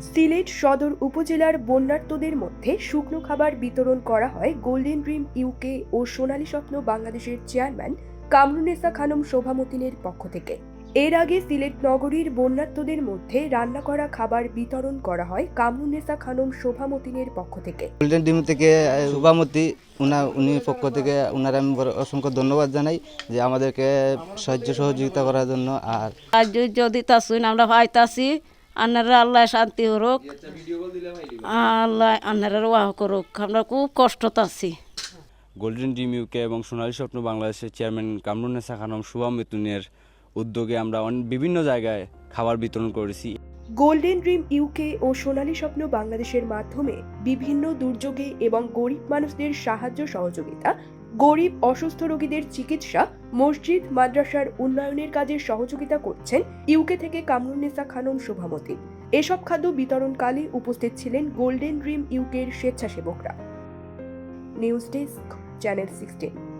সিলেট সদর উপজেলার বন্যার্তদের মধ্যে শুকনো খাবার বিতরণ করা হয় গোল্ডেন ড্রিম ইউকে ও সোনালী স্বপ্ন বাংলাদেশের চেয়ারম্যান কামরুনেসা খানম শোভামতিনের পক্ষ থেকে। এর আগে সিলেট নগরীর বন্যার্তদের মধ্যে রান্না করা খাবার বিতরণ করা হয় কামরুনেসা খানম শোভামতিনের পক্ষ থেকে। গোল্ডেন ডিম থেকে শোভামতি শুভামতি উনা উনি পক্ষ থেকে ওনার আমি অসংখ্য ধন্যবাদ জানাই যে আমাদেরকে সাহায্য সহযোগিতা করার জন্য আর যদি তাছুন আমরা পাইতাছি আন্নারা আল্লাহ শান্তি করুক। আল্লাহ আন্নারা ওয়াহ করুক। আমরা খুব কষ্টত আছি। গোল্ডেন ড্রিম ইউকে এবং সোনালী স্বপ্ন বাংলাদেশের চেয়ারম্যান কামরুন্নেসা খানম শুভম মিতুনের উদ্যোগে আমরা বিভিন্ন জায়গায় খাবার বিতরণ করেছি। গোল্ডেন ড্রিম ইউকে ও সোনালী স্বপ্ন বাংলাদেশের মাধ্যমে বিভিন্ন দুর্যোগে এবং গরিব মানুষদের সাহায্য সহযোগিতা গরিব, অসুস্থ রোগীদের চিকিৎসা মসজিদ, মাদ্রাসার উন্নয়নের কাজে সহযোগিতা করছেন ইউকে থেকে কামরুন্নেসা খানম শোভামতি। এসব খাদ্য বিতরণকালে উপস্থিত ছিলেন গোল্ডেন ড্রিম ইউকের স্বেচ্ছাসেবকরা। News desk, channel sixteen.